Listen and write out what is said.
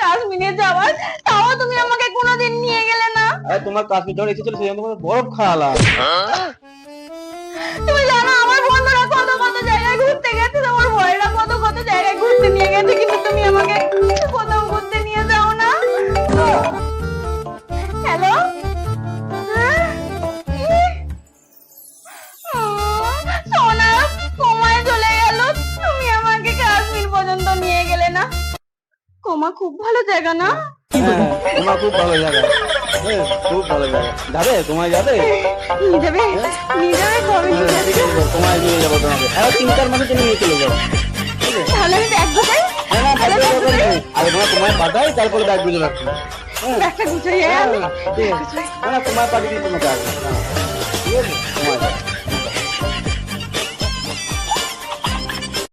কাশ্মীরে যাওয়ার তাও তুমি আমাকে কোনোদিন নিয়ে গেলে না। আরে তোমার কাশ্মীর যখন এসেছিল সেই জন্য তোমার বরফ খাওয়ালাম। তুমি জানো আমার বন্ধুরা কত কত জায়গায় ঘুরতে গেছে তোমার বয়েরা কত কত জায়গায় ঘুরতে নিয়ে গেছে কিন্তু তুমি আমাকে কোথাও ঘুরতে নিয়ে যাও না। হ্যালো সোনা কোমায় চলে গেল তুমি আমাকে কাশ্মীর পর্যন্ত নিয়ে গেলে না। কোমা খুব ভালো জায়গা না? হ্যাঁ, তোমার খুব ভালো জায়গা। হ্যাঁ, খুব ভালো জায়গা। যাবে? তোমায় যাবে? নিয়ে যাবে। নিয়ে যাবে কবে? হ্যাঁ, তোমায় নিয়ে যাব তোমাকে। আর তিন চার জন্য নিয়ে চলে যাব তাহলে আমি ব্যাগ গুছাই? হ্যাঁ, তোমার তোমায় পাঠাই তারপরে ব্যাগ হ্যাঁ। ব্যাগটা গুছাই হ্যাঁ আমি পাঠিয়ে তোমাকে হ্যাঁ, ঠিক আছে